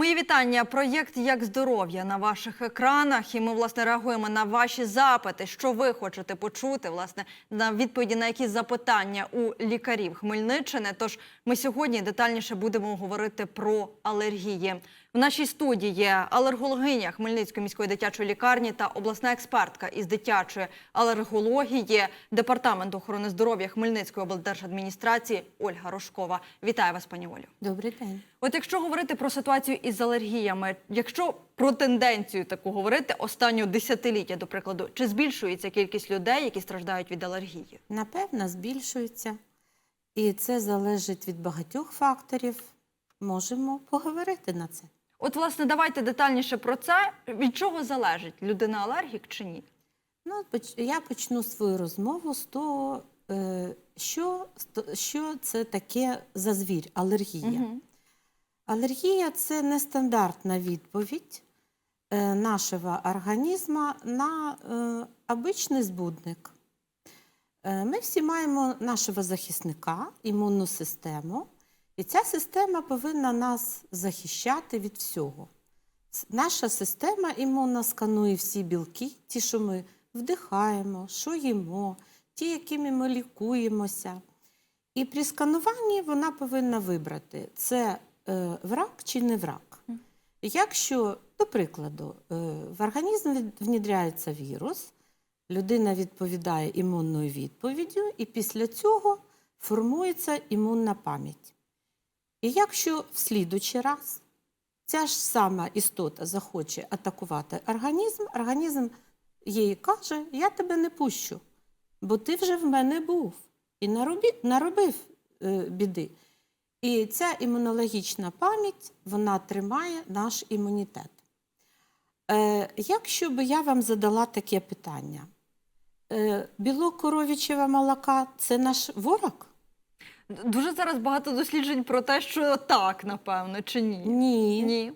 Мої вітання. Проєкт як здоров'я на ваших екранах. І ми власне реагуємо на ваші запити. Що ви хочете почути? Власне на відповіді на які запитання у лікарів Хмельниччини. Тож ми сьогодні детальніше будемо говорити про алергії. В нашій студії є алергологиня Хмельницької міської дитячої лікарні та обласна експертка із дитячої алергології департаменту охорони здоров'я Хмельницької облдержадміністрації Ольга Рожкова. Вітаю вас, пані Олю. Добрий день. От якщо говорити про ситуацію із алергіями, якщо про тенденцію таку говорити останнього десятиліття, до прикладу, чи збільшується кількість людей, які страждають від алергії? Напевно, збільшується. І це залежить від багатьох факторів. Можемо поговорити на це. От, власне, давайте детальніше про це. Від чого залежить людина алергік чи ні? Ну, я почну свою розмову з того, е, що, що це таке за звір алергія. Мгм. Алергія це нестандартна відповідь е, нашого організму на е, обичний збудник. Ми всі маємо нашого захисника, імунну систему, і ця система повинна нас захищати від всього. Наша система імунна сканує всі білки, ті, що ми вдихаємо, що їмо, ті, якими ми лікуємося. І при скануванні вона повинна вибрати, це е, враг чи не враг. Якщо, до прикладу, е, в організм внідряється вірус, людина відповідає імунною відповіддю, і після цього формується імунна пам'ять. І якщо в слідучий раз ця ж сама істота захоче атакувати організм, організм їй каже: Я тебе не пущу, бо ти вже в мене був і наробі, наробив е, біди. І ця імунологічна пам'ять вона тримає наш імунітет. Е, якщо би я вам задала таке питання, е, білок коров'ячого молока це наш ворог? Дуже зараз багато досліджень про те, що так, напевно, чи ні? Ні. Ні.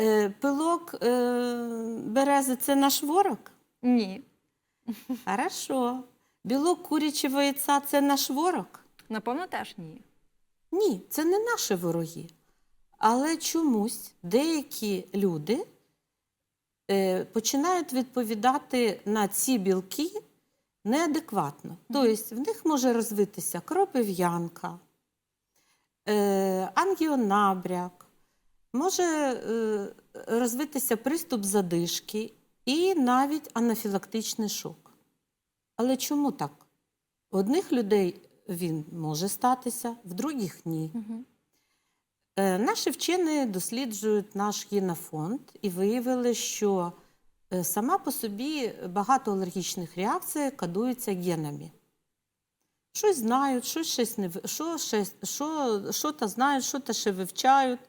Е, пилок е, берези це наш ворог? Ні. Хорошо. Білок курячого яйця це наш ворог? Напевно, теж ні. Ні, це не наші вороги. Але чомусь деякі люди е, починають відповідати на ці білки неадекватно. Тобто в них може розвитися кропив'янка, е, ангіонабряк, може е, розвитися приступ задишки і навіть анафілактичний шок. Але чому так? У одних людей він може статися, в других ні. Угу. Е, Наші вчені досліджують наш генофонд і виявили, що сама по собі багато алергічних реакцій кодуються генами. Щось знають, щось щось не що, що, що то знають, що то ще вивчають.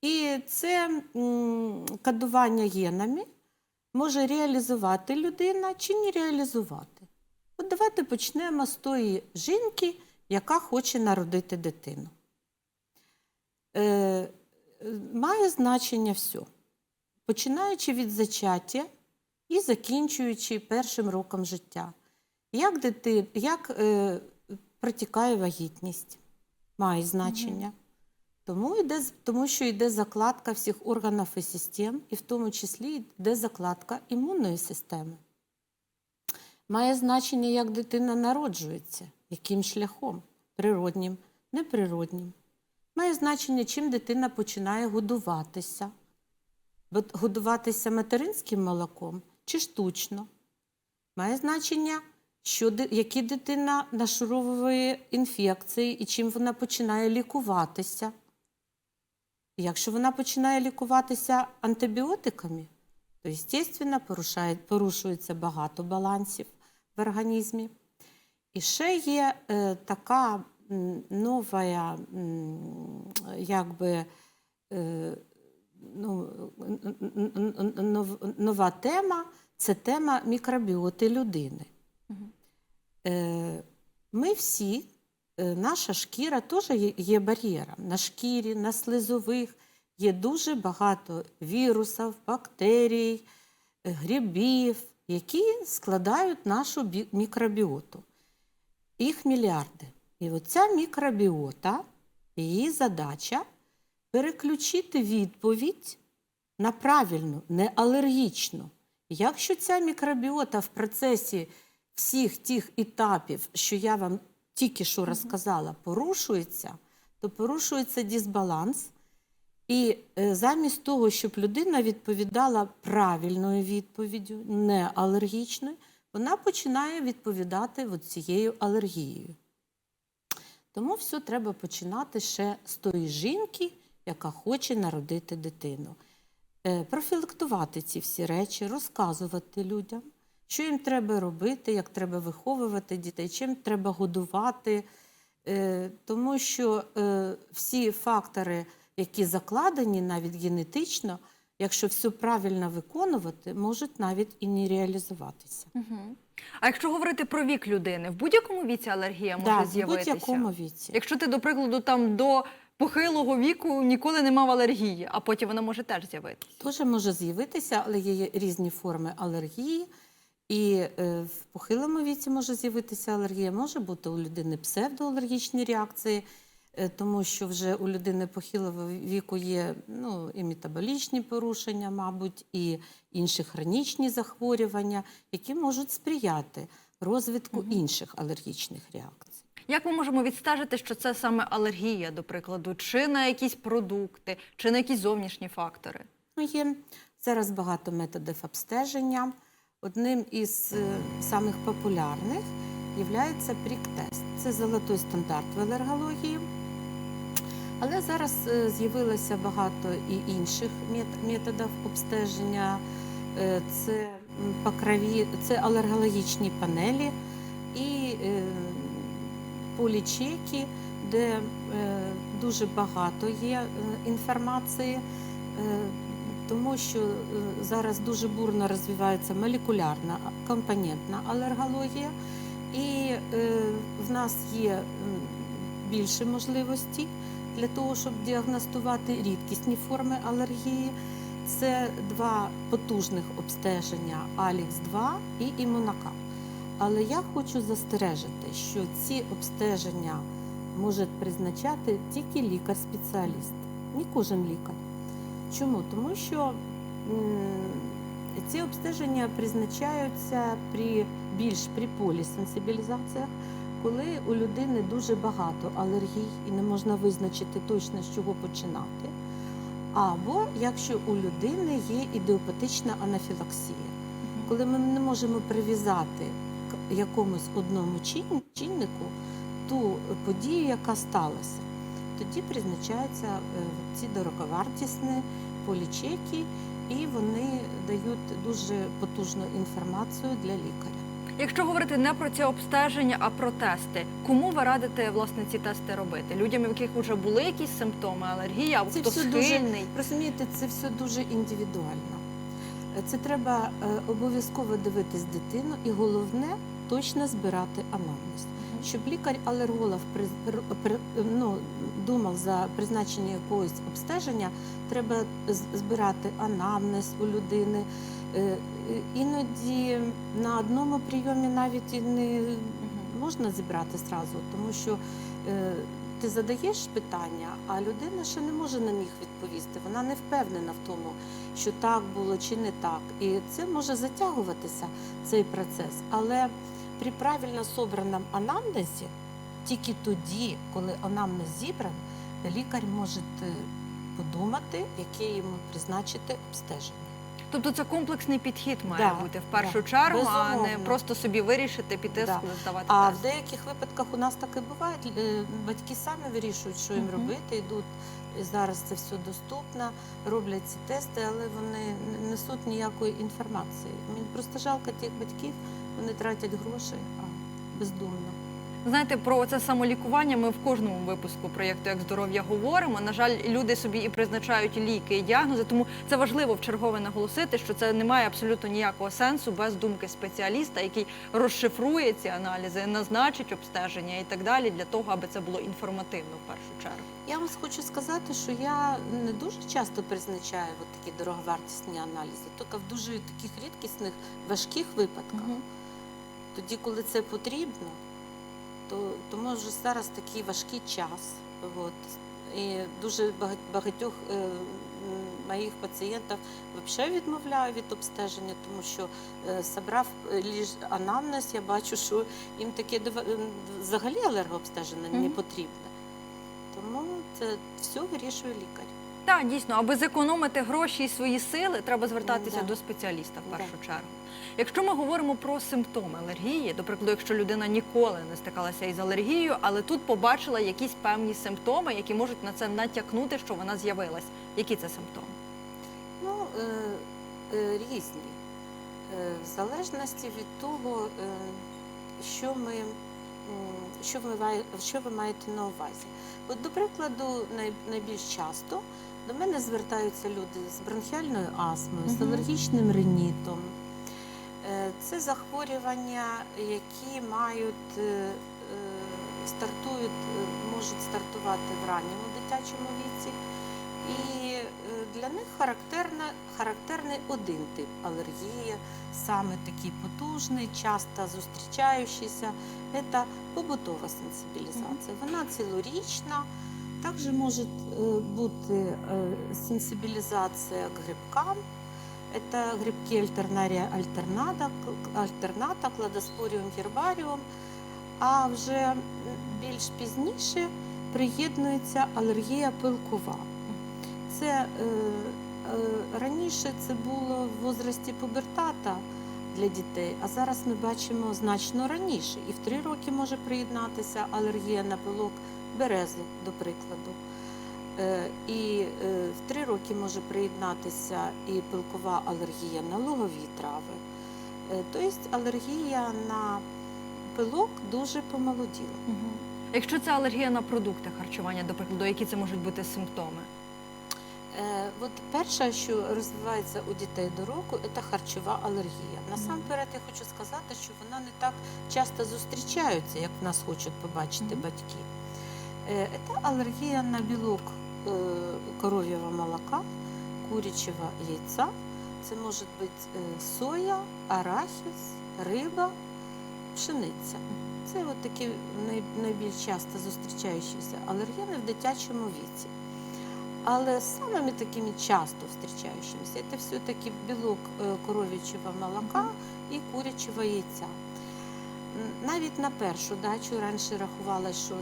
І це м, кодування генами може реалізувати людина чи не реалізувати. От давайте почнемо з тої жінки, яка хоче народити дитину. Е, е, має значення все. Починаючи від зачаття і закінчуючи першим роком життя. Як, дити, як е, протікає вагітність, має значення. Тому, йде, тому що йде закладка всіх органів і систем, і в тому числі йде закладка імунної системи. Має значення, як дитина народжується, яким шляхом природнім, неприроднім. Має значення, чим дитина починає годуватися. Годуватися материнським молоком чи штучно. Має значення, що, які дитина нашуровує інфекції і чим вона починає лікуватися. Якщо вона починає лікуватися антибіотиками, то, звісно, порушується багато балансів в організмі. І ще є е, така нова, якби, е, ну, нова тема це тема мікробіоти людини. Е, Ми всі, е, наша шкіра теж є- бар'єром. На шкірі, на слизових є дуже багато вірусів, бактерій, грибів, які складають нашу мікробіоту. Їх мільярди. І оця мікробіота, її задача переключити відповідь на правильну, не алергічну. Якщо ця мікробіота в процесі всіх тих етапів, що я вам тільки що розказала, порушується, то порушується дисбаланс. І е, замість того, щоб людина відповідала правильною відповіддю, не алергічною, вона починає відповідати от цією алергією. Тому все треба починати ще з тої жінки, яка хоче народити дитину. Е, Профілактувати ці всі речі, розказувати людям, що їм треба робити, як треба виховувати дітей, чим треба годувати. Е, Тому що е, всі фактори, які закладені навіть генетично, якщо все правильно виконувати, можуть навіть і не реалізуватися. Угу. А якщо говорити про вік людини, в будь-якому віці алергія може Да, в будь-якому віці. Якщо ти, до прикладу, там до похилого віку ніколи не мав алергії, а потім вона може теж з'явитися. Теж може з'явитися, але є різні форми алергії. І е, в похилому віці може з'явитися алергія, може бути у людини псевдоалергічні реакції, е, тому що вже у людини похилого віку є ну, і метаболічні порушення, мабуть, і інші хронічні захворювання, які можуть сприяти розвитку Мгм. інших алергічних реакцій. Як ми можемо відстежити, що це саме алергія, до прикладу, чи на якісь продукти, чи на якісь зовнішні фактори? Ну, є зараз багато методів обстеження. Одним із е, самих популярних є прік-тест. Це золотой стандарт в алергології. Але зараз е, з'явилося багато і інших методів обстеження. Е, Це по це алергологічні панелі і полічеки, де е, дуже багато є е, інформації. Е, тому що зараз дуже бурно розвивається молекулярна компонентна алергологія, і в нас є більше можливостей для того, щоб діагностувати рідкісні форми алергії. Це два потужних обстеження Алікс-2 і імунокап. Але я хочу застережити, що ці обстеження може призначати тільки лікар-спеціаліст, не кожен лікар. Чому? Тому що ці обстеження призначаються при більш при полісенсибілізаціях, коли у людини дуже багато алергій і не можна визначити точно з чого починати. Або якщо у людини є ідеопатична анафілаксія, коли ми не можемо прив'язати якомусь одному чиннику ту подію, яка сталася, тоді призначаються е, ці дороговартісні полічеки, і вони дають дуже потужну інформацію для лікаря. Якщо говорити не про ці обстеження, а про тести, кому ви радите власне ці тести робити? Людям, у яких вже були якісь симптоми алергії, або Це хто все дуже- Розумієте, це все дуже індивідуально. Це треба е, обов'язково дивитись дитину, і головне точно збирати анамнез. Щоб лікар-алерголог ну, думав за призначення якогось обстеження, треба збирати анамнез у людини. Е, Іноді на одному прийомі навіть і не можна зібрати зразу, тому що е, ти задаєш питання, а людина ще не може на них відповісти. Вона не впевнена в тому, що так було чи не так. І це може затягуватися цей процес. Але при правильно собраному анамнезі, тільки тоді, коли анамнез зібран, лікар може е, подумати, яке йому призначити обстеження. Тобто це комплексний підхід має Да, бути в першу да, чергу, а не просто собі вирішити піти Да. здавати А в деяких випадках у нас таке буває. е, Батьки самі вирішують, що їм Мгм. робити. Йдуть зараз це все доступно, роблять ці тести, але вони не несуть ніякої інформації. Мені просто жалко тих батьків, вони тратять гроші а бездумно. Знаєте, про це самолікування ми в кожному випуску проєкту Як здоров'я говоримо. На жаль, люди собі і призначають ліки і діагнози, тому це важливо в чергове наголосити, що це не має абсолютно ніякого сенсу без думки спеціаліста, який розшифрує ці аналізи, назначить обстеження і так далі, для того, аби це було інформативно в першу чергу. Я вам хочу сказати, що я не дуже часто призначаю от такі дороговартісні аналізи, тільки в дуже таких рідкісних важких випадках. Тоді, коли це потрібно, то тому що зараз такий важкий час. От. і дуже багатьох е, моїх пацієнтів взагалі відмовляю від обстеження, тому що е, собрав е, ліж анамнез, я бачу, що їм таке взагалі алергообстеження не потрібне. Тому це все вирішує лікар. Так, дійсно, аби зекономити гроші і свої сили, треба звертатися Да. до спеціаліста в Да. першу чергу. Якщо ми говоримо про симптоми алергії, до прикладу, якщо людина ніколи не стикалася із алергією, але тут побачила якісь певні симптоми, які можуть на це натякнути, що вона з'явилась. Які це симптоми? Ну, е, е, різні. Е, в залежності від того, е, що, ми, що, ви, що ви маєте на увазі. От, до прикладу, найбільш часто до мене звертаються люди з бронхіальною астмою, з алергічним ринітом. Е, Це захворювання, які мають, е, е, стартують, можуть стартувати в ранньому дитячому віці. І для них характерна, характерний один тип алергії, саме такий потужний, часто зустрічаючийся. Це побутова сенсибілізація. Вона цілорічна. Також може е, бути е, сенсибілізація грибкам. Это грибки альтернарія альтерната, альтерната, кладоспоріум гербаріум. А вже більш пізніше приєднується алергія пилкова. Це раніше це було в возрасті пубертата для дітей, а зараз ми бачимо значно раніше. І в три роки може приєднатися алергія на пилок берези, до прикладу. Е, І е, в три роки може приєднатися і пилкова алергія на лугові трави. Е, Тобто алергія на пилок дуже помолоділа. Якщо це алергія на продукти харчування, до прикладу, які це можуть бути симптоми? От перше, що розвивається у дітей до року, це харчова алергія. Насамперед, я хочу сказати, що вона не так часто зустрічається, як в нас хочуть побачити Мгм. батьки. Е, Це алергія на білок е, коров'ячого молока, курячого яйця. Це може бути е, соя, арахіс, риба, пшениця. Це от такі найбільш часто зустрічаючіся алергени в дитячому віці. Але самими такими часто зустрічаючимися це все-таки білок коров'ячого молока і курячого яйця. Навіть на першу дачу раніше рахувала, що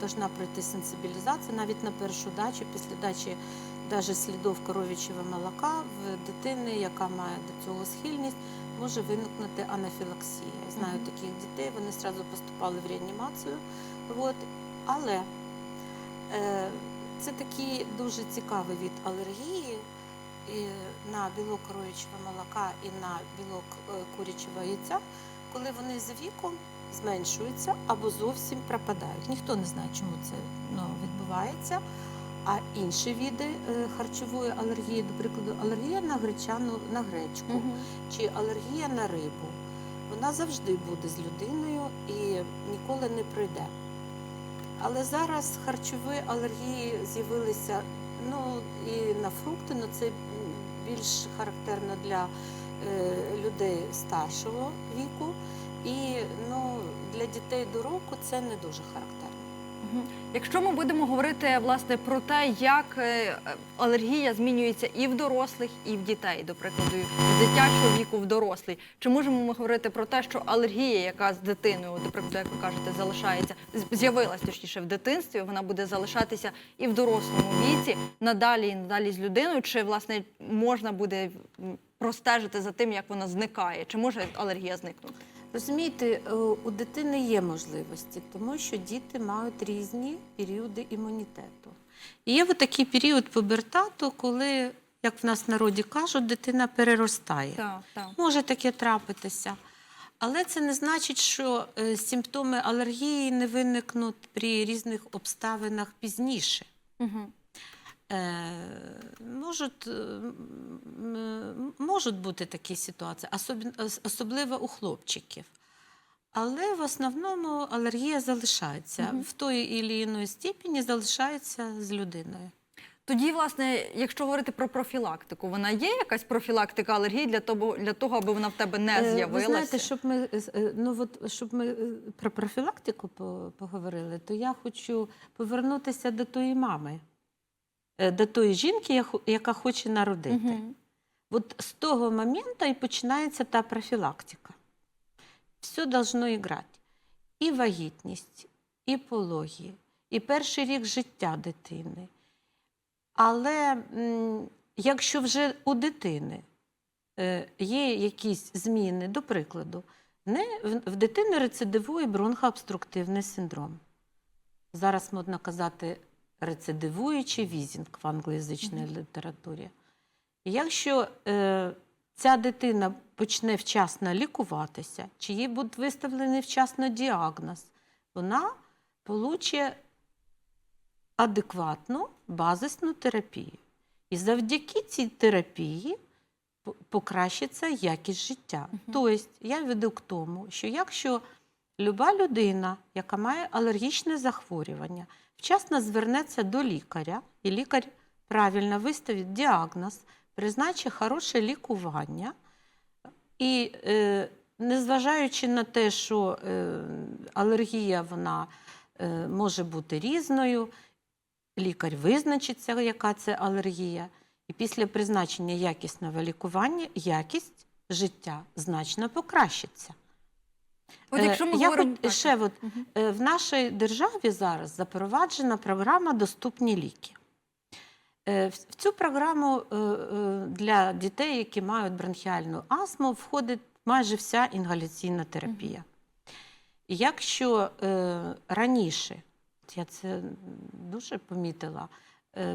повинна пройти сенсибілізація, навіть на першу дачу, після дачі навіть слідів коров'ячого молока в дитини, яка має до цього схильність, може виникнути анафілаксія. Я знаю таких дітей, вони одразу поступали в реанімацію. От. Але е, це такий дуже цікавий від алергії і на білок коров'ячого молока і на білок е, курячого яйця, коли вони з віком зменшуються або зовсім пропадають. Ніхто не знає, чому це ну, відбувається. А інші види е, харчової алергії, до прикладу, алергія на гречану на гречку чи алергія на рибу, вона завжди буде з людиною і ніколи не пройде. Але зараз харчові алергії з'явилися ну, і на фрукти, але це більш характерно для е, людей старшого віку. І ну, для дітей до року це не дуже характерно. Якщо ми будемо говорити власне про те, як е, алергія змінюється і в дорослих, і в дітей, до прикладу, з дитячого віку в дорослий, чи можемо ми говорити про те, що алергія, яка з дитиною, до прикладу, як ви кажете, залишається, з- з'явилась точніше в дитинстві, вона буде залишатися і в дорослому віці, надалі і надалі з людиною, чи власне можна буде простежити за тим, як вона зникає, чи може алергія зникнути? Розумієте, е, у дитини є можливості, тому що діти мають різні періоди імунітету. І є такий період пубертату, коли, як в нас в народі кажуть, дитина переростає. Так, так. Може таке трапитися. Але це не значить, що е, симптоми алергії не виникнуть при різних обставинах пізніше. Угу. Е, можуть, е, можуть бути такі ситуації, особливо у хлопчиків. Але в основному алергія залишається Мгм. в тої і іншої степені залишається з людиною. Тоді, власне, якщо говорити про профілактику, вона є якась профілактика алергії для того, для того, аби вона в тебе не Е, з'явилася? Ви знаєте, щоб ми, ну, от, щоб ми про профілактику поговорили, то я хочу повернутися до тої мами, до тої жінки, яка хоче народити. Мгм. От з того моменту і починається та профілактика. Все должно іграти. І вагітність, і пологі, і перший рік життя дитини. Але якщо вже у дитини е, є якісь зміни, до прикладу, не, в, в дитини рецидивує бронхообструктивний синдром. Зараз модно казати рецидивуючий візінг в англоязичній літературі. Якщо е, ця дитина почне вчасно лікуватися, чи їй буде виставлений вчасно діагноз, вона получить адекватну базисну терапію. І завдяки цій терапії покращиться якість життя. Тобто, я веду к тому, що якщо люба людина, яка має алергічне захворювання, вчасно звернеться до лікаря, і лікар правильно виставить діагноз, призначить хороше лікування. І е, незважаючи на те, що е, алергія вона е, може бути різною, лікар визначиться, яка це алергія, і після призначення якісного лікування якість життя значно покращиться. От Е, якщо ми я говоримо хоч- ще от, е, в нашій державі зараз запроваджена програма Доступні ліки. Е, В цю програму для дітей, які мають бронхіальну астму, входить майже вся інгаляційна терапія. І якщо раніше, я це дуже помітила,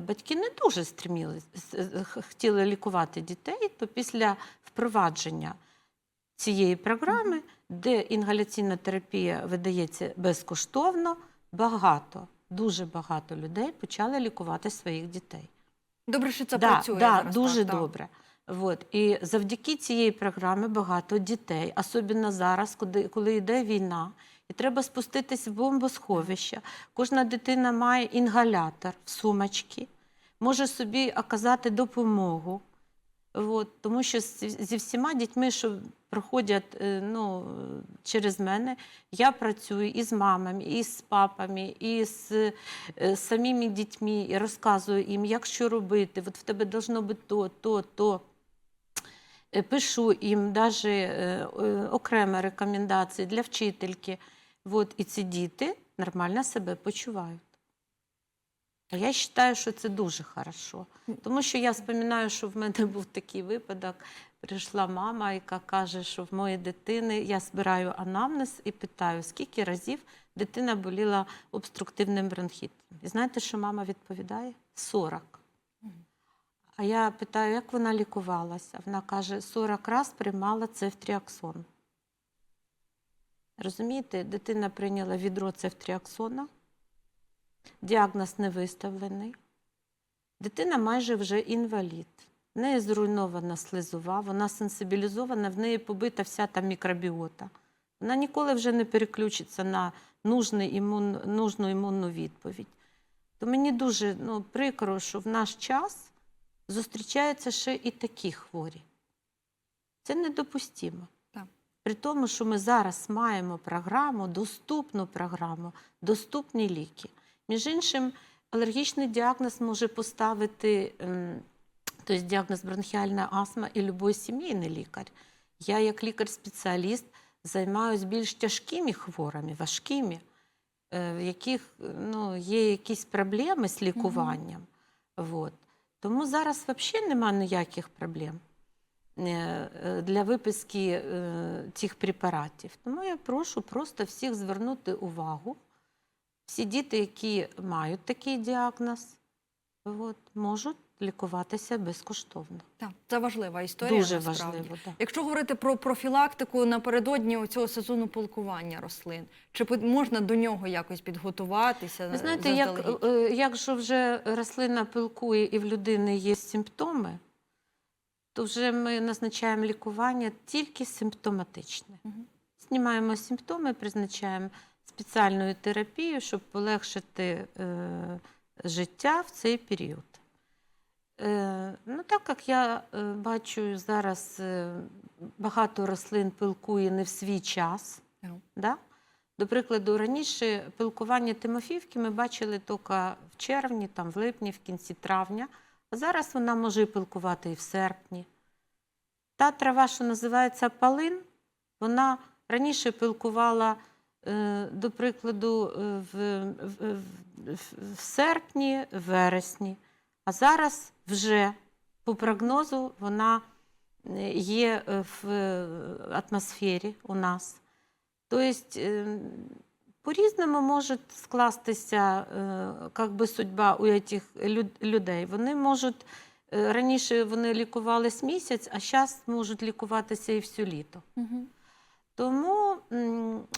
батьки не дуже стремілись, с- х- хотіли лікувати дітей, то після впровадження цієї програми, де інгаляційна терапія видається безкоштовно, багато, дуже багато людей почали лікувати своїх дітей. Добре, що це да, працює да, зараз. дуже так, так. добре. Вот. І завдяки цієї програми багато дітей, особливо зараз, коли, коли йде війна, і треба спуститись в бомбосховище. Кожна дитина має інгалятор в сумочці, може собі оказати допомогу. От, тому що зі всіма дітьми, що проходять е, ну, через мене, я працюю і з мамами, і з папами, і з е, самими дітьми, і розказую їм, як що робити. От в тебе должно бути то, то, то. Е, Пишу їм навіть окремі рекомендації для вчительки. От, і ці діти нормально себе почувають. А я вважаю, що це дуже хорошо. Тому що я споминаю, що в мене був такий випадок. Прийшла мама, яка каже, що в моєї дитини я збираю анамнез і питаю, скільки разів дитина боліла обструктивним бронхітом. І знаєте, що мама відповідає? 40. А я питаю, як вона лікувалася? Вона каже, 40 разів приймала цефтріаксон. Розумієте, дитина прийняла відро цефтріаксона, діагноз не виставлений. Дитина майже вже інвалід. В неї зруйнована слизова, вона сенсибілізована, в неї побита вся та мікробіота. Вона ніколи вже не переключиться на імун, нужну імунну відповідь. То мені дуже ну, прикро, що в наш час зустрічаються ще і такі хворі. Це недопустимо. Так. При тому, що ми зараз маємо програму, доступну програму, доступні ліки. Між іншим, алергічний діагноз може поставити ем, тобто діагноз бронхіальна астма і любой сімейний лікар. Я, як лікар-спеціаліст, займаюся більш тяжкими хворими, важкими, е, в яких ну, є якісь проблеми з лікуванням. Вот. Тому зараз взагалі немає ніяких проблем е, е, для виписки цих препаратів. Тому я прошу просто всіх звернути увагу. Всі діти, які мають такий діагноз, от, можуть лікуватися безкоштовно. Так, це важлива історія. Дуже насправді. важливо. Да. Якщо говорити про профілактику напередодні цього сезону пилкування рослин, чи можна до нього якось підготуватися? Ви знаєте, як, е, якщо вже рослина пилкує і в людини є симптоми, то вже ми назначаємо лікування тільки симптоматичне. Мгм. Знімаємо симптоми, призначаємо спеціальну терапію, щоб полегшити е, життя в цей період. Е, ну, так як я е, бачу зараз е, багато рослин пилкує не в свій час, Так. да? До прикладу, раніше пилкування Тимофіївки ми бачили тільки в червні, там, в липні, в кінці травня, а зараз вона може пилкувати і в серпні. Та трава, що називається палин, вона раніше пилкувала, до прикладу, е, в, в, в, серпні, вересні, а зараз вже по прогнозу вона е, є е, в е, атмосфері у нас. Тобто, е, по-різному може скластися е, как би, судьба у цих людей. Вони можуть е, раніше вони лікувались місяць, а зараз можуть лікуватися і всю літо. Угу. Тому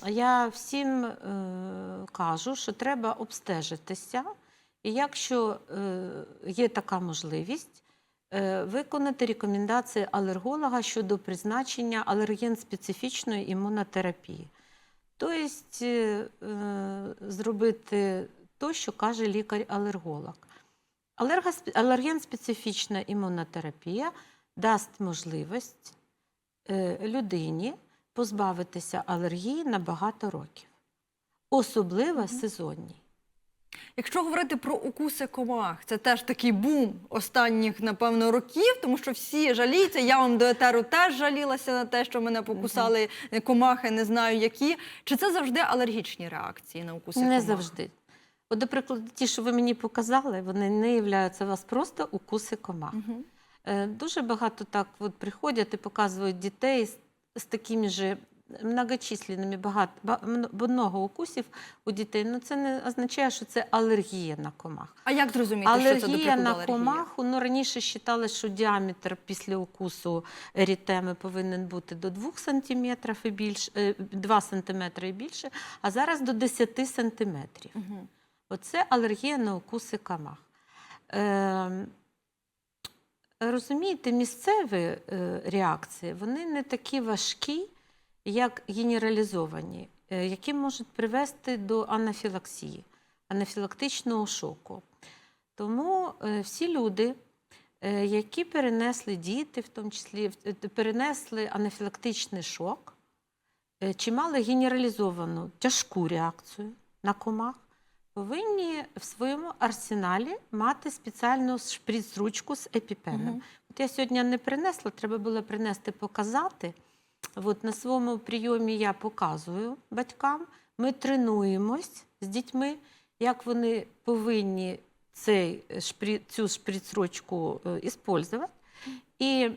я всім е, кажу, що треба обстежитися, і якщо е, є така можливість, е, виконати рекомендації алерголога щодо призначення алерген-специфічної імунотерапії. Тобто зробити те, що каже лікар-алерголог. Алергоспе- Алерген-специфічна імунотерапія дасть можливість людині позбавитися алергії на багато років, особливо сезонній. Якщо говорити про укуси комах, це теж такий бум останніх, напевно, років, тому що всі жаліються. Я вам до етеру теж жалілася на те, що мене покусали комахи, не знаю які. Чи це завжди алергічні реакції на укуси Не комах? завжди. От, до прикладу, ті, що ви мені показали, вони не являються у вас просто укуси комах. Е, Дуже багато так от приходять і показують дітей з, з такими же многочисленними багато, ба- укусів у дітей. Ну це не означає, що це алергія на комах. А як зрозуміти, що це до Алергія на алергія? комаху, ну раніше вважали, що діаметр після укусу ерітеми повинен бути до 2 см і більше, 2 см і більше, а зараз до 10 см. Мгм. Оце алергія на укуси комах. Е, розумієте, місцеві е, реакції вони не такі важкі, як генералізовані, е, які можуть привести до анафілаксії, анафілактичного шоку. Тому е, всі люди, е, які перенесли діти, в тому числі е, перенесли анафілактичний шок, е, чи мали генералізовану тяжку реакцію на комах, повинні в своєму арсеналі мати спеціальну шприц-ручку з епіпеном. Мгм. От я сьогодні не принесла, треба було принести, показати. От на своєму прийомі я показую батькам. Ми тренуємось з дітьми, як вони повинні цей шпри, цю шприц-ручку е, іспользувати. І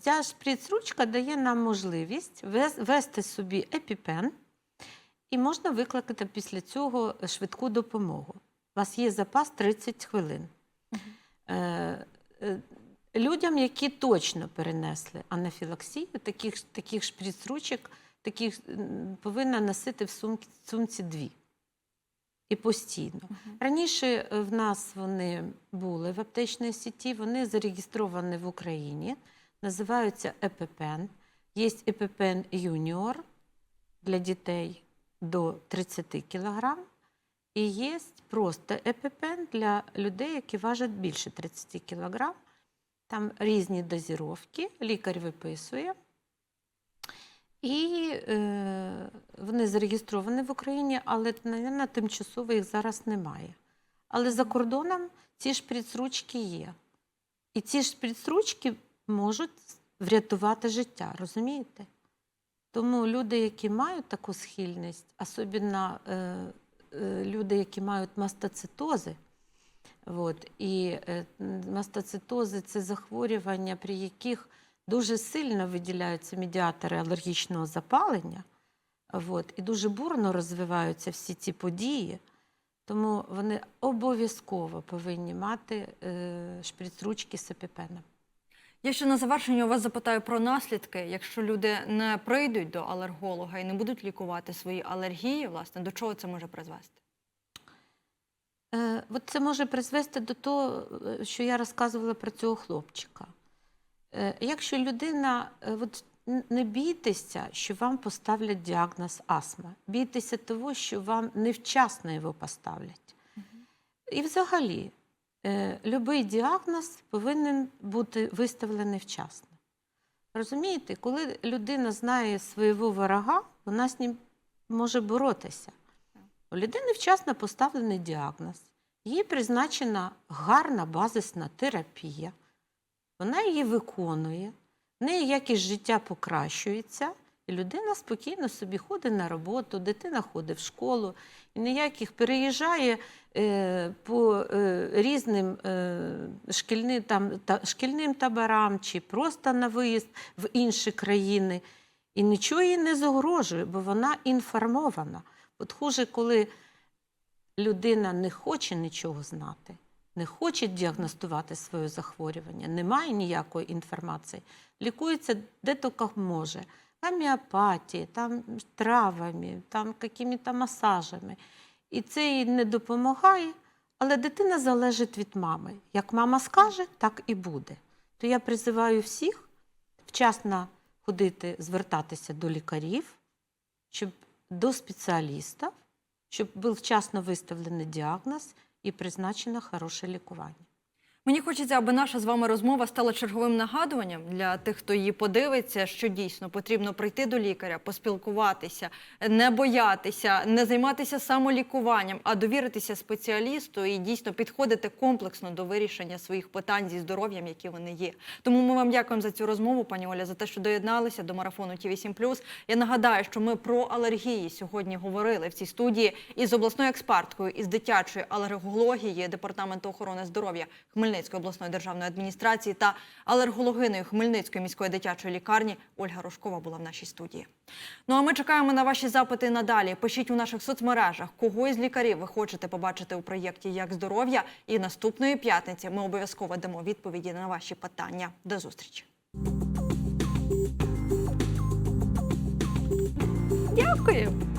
ця шприц-ручка дає нам можливість вести собі епіпен, і можна викликати після цього швидку допомогу. У вас є запас 30 хвилин. Е, е, Людям, які точно перенесли анафілаксію, таких, таких шприц-ручок таких повинна носити в сумці, сумці дві. І постійно. Раніше е, в нас вони були в аптечній сіті, вони зареєстровані в Україні, називаються ЕППЕН. Є ЕППЕН Юніор для дітей до 30 кг. І є просто ЕППЕН для людей, які важать більше 30 кг. Там різні дозіровки, лікар виписує. І е, вони зареєстровані в Україні, але, мабуть, тимчасово їх зараз немає. Але за кордоном ці шприц-ручки є. І ці шприц-ручки можуть врятувати життя, розумієте? Тому люди, які мають таку схильність, особливо е, е, люди, які мають мастоцитози, От, і е, мастоцитози це захворювання, при яких дуже сильно виділяються медіатори алергічного запалення, от, і дуже бурно розвиваються всі ці події. Тому вони обов'язково повинні мати е, шприц-ручки з епіпеном. Я ще на завершення у вас запитаю про наслідки. Якщо люди не прийдуть до алерголога і не будуть лікувати свої алергії, власне, до чого це може призвести? Е, От це може призвести до того, е, що я розказувала про цього хлопчика. Е, Якщо людина, от не бійтеся, що вам поставлять діагноз астма, бійтеся того, що вам невчасно його поставлять. І взагалі, е, будь-який діагноз повинен бути виставлений вчасно. Розумієте, коли людина знає свого ворога, вона з ним може боротися. У людини вчасно поставлений діагноз, їй призначена гарна базисна терапія, вона її виконує, в неї якість життя покращується, і людина спокійно собі ходить на роботу, дитина ходить в школу, і ніяких переїжджає е, по е, різним е, шкільним, там, та, шкільним таборам чи просто на виїзд в інші країни. І нічого їй не загрожує, бо вона інформована. От хуже, коли людина не хоче нічого знати, не хоче діагностувати своє захворювання, немає ніякої інформації, лікується де тільки може. Гомеопатії, там, травами, там, якими-то масажами. І це їй не допомагає, але дитина залежить від мами. Як мама скаже, так і буде. То я призиваю всіх вчасно ходити, звертатися до лікарів, щоб до спеціалістів, щоб був вчасно виставлений діагноз і призначено хороше лікування. Мені хочеться, аби наша з вами розмова стала черговим нагадуванням для тих, хто її подивиться, що дійсно потрібно прийти до лікаря, поспілкуватися, не боятися, не займатися самолікуванням, а довіритися спеціалісту і дійсно підходити комплексно до вирішення своїх питань зі здоров'ям, які вони є. Тому ми вам дякуємо за цю розмову, пані Оля, за те, що доєдналися до марафону Ті 8 Я нагадаю, що ми про алергії сьогодні говорили в цій студії із обласною експерткою із дитячої алергології департаменту охорони здоров'я Хмельницької обласної державної адміністрації та алергологиною Хмельницької міської дитячої лікарні Ольга Рожкова була в нашій студії. Ну а ми чекаємо на ваші запити надалі. Пишіть у наших соцмережах, кого із лікарів ви хочете побачити у проєкті Як здоров'я. І наступної п'ятниці ми обов'язково дамо відповіді на ваші питання. До зустрічі. Дякую.